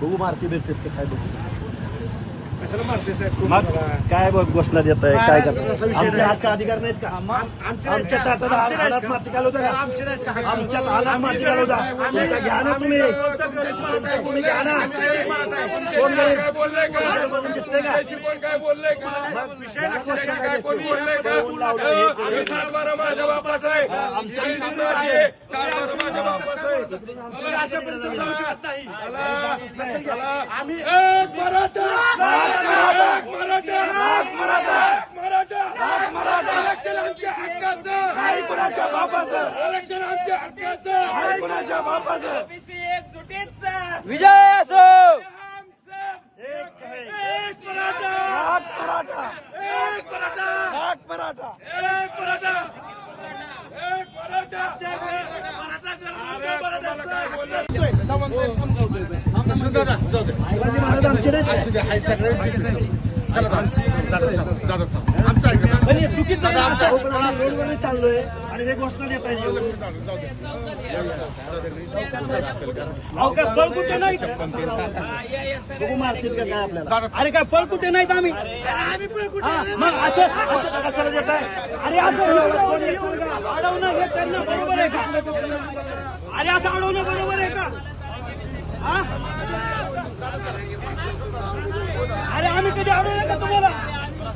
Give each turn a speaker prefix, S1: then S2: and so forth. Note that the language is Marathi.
S1: बघू मारती भेटते ते काय बघू.
S2: कशाला मारते साहेब
S1: मग काय बघ घोषणा देत आहे काय करताय आमचे. हक्क अधिकार नाहीत का
S2: आमचे
S1: आमच्या ताटात
S2: का?
S1: माती घालवता का
S2: आमचे नाहीत का?
S1: आमच्या हालात माती घालवता त्याचा घ्या ना तुम्ही तुम्ही घ्या ना कोण? कोणाला बघून दिसतंय का
S3: काय बोलले का
S2: विषय लक्षात
S1: काय
S2: घ्या.
S1: दिसतंय?
S3: बोलले का
S1: कोण लावलं हे
S3: आम्ही
S1: केलं?
S3: सातबारा माझ्या बापाचा आहे
S1: आमच्या
S3: आम्ही साम्राज्य आहे. सातबारा माझ्या बापाचा आहे
S2: तुम्ही अशा पद्धतीने जाऊ शकत नाही.
S3: चला, चला. एक मराठा एक मराठा एक मराठा आरक्षण आमच्या हक्काचं
S1: नाही कुणाच्या बापाचं
S3: आरक्षण आमच्या हक्काचं
S1: नाही कुणाच्या बापाचं
S4: विजय असो
S1: एक आहे.
S2: एक मराठा
S1: हाक मराठा
S2: एक मराठा
S1: हाक मराठा
S2: एक मराठा
S3: एक मराठा
S2: मराठा करा, मराठा
S1: चाललोय आणि हे घोषणा देत आहे. अहो, काय पळ कुठे नाही बघू मारतील का काय आपल्याला?
S4: अरे काय पळ कुठे नाहीत आम्ही?
S1: मग असं असं कशाला देत आहे? अरे असं?
S4: अडवणं हे करणं बरोबर आहे का? अरे असं अडवणं बरोबर आहे का?